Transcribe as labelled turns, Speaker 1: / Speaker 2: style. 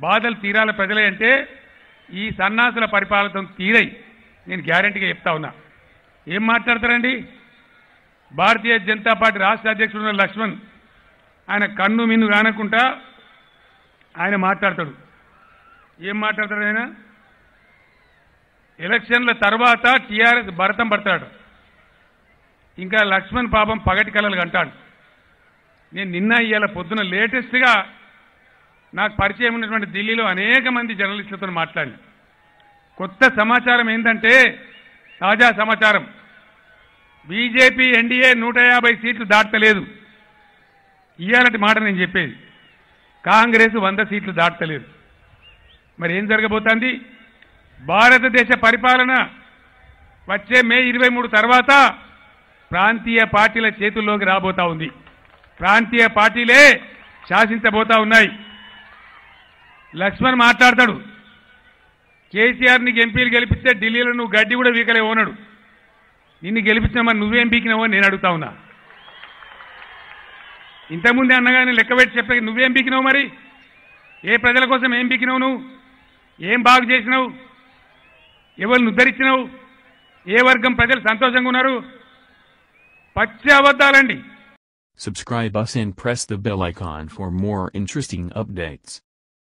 Speaker 1: బాధలు తీరాల ప్రజలే అంటే ఈ సన్నాసుల పరిపాలన తీరై నేను గ్యారంటీగా చెప్తా ఉన్నా. ఏం మాట్లాడతారండి? భారతీయ జనతా పార్టీ రాష్ట్ర అధ్యక్షుడు ఉన్న లక్ష్మణ్ ఆయన కన్ను మిన్ను కానకుండా ఆయన మాట్లాడతాడు. ఏం మాట్లాడతాడు ఆయన? ఎలక్షన్ల తర్వాత టీఆర్ఎస్ భరతం పడతాడు. ఇంకా లక్ష్మణ్ పాపం పగటి కలలు అంటాడు నేను నిన్న ఇవాళ పొద్దున లేటెస్ట్గా నాకు పరిచయం ఉన్నటువంటి ఢిల్లీలో అనేక మంది జర్నలిస్టులతో మాట్లాడి కొత్త సమాచారం ఏంటంటే తాజా సమాచారం. బీజేపీ ఎన్డీఏ నూట యాభై సీట్లు దాటలేదు. ఇయ్యాలటి మాట నేను చెప్పేది. కాంగ్రెస్ వంద సీట్లు దాటలేదు. మరి ఏం జరగబోతోంది? భారతదేశ పరిపాలన వచ్చే మే ఇరవై మూడు తర్వాత ప్రాంతీయ పార్టీల చేతుల్లోకి రాబోతా ఉంది. ప్రాంతీయ పార్టీలే శాసించబోతా ఉన్నాయి. లక్ష్మణ్ మాట్లాడతాడు. కేసీఆర్ నీకు ఎంపీలు గెలిపిస్తే ఢిల్లీలో నువ్వు గడ్డి కూడా వీకలే నిన్ను గెలిపించిన మరి నువ్వేం పీకినావో నేను అడుగుతా ఉన్నా. ఇంతకుముందే అన్నగానే లెక్క పెట్టి చెప్పే నువ్వేం పీకినావు మరి? ఏ ప్రజల కోసం ఏం పీకినావు నువ్వు? ఏం బాగు చేసినావు? ఎవరిని ఉద్ధరించినావు? ఏ వర్గం ప్రజలు సంతోషంగా ఉన్నారు? పచ్చి అబద్ధాలండి.
Speaker 2: Subscribe us and press the bell icon for more interesting updates.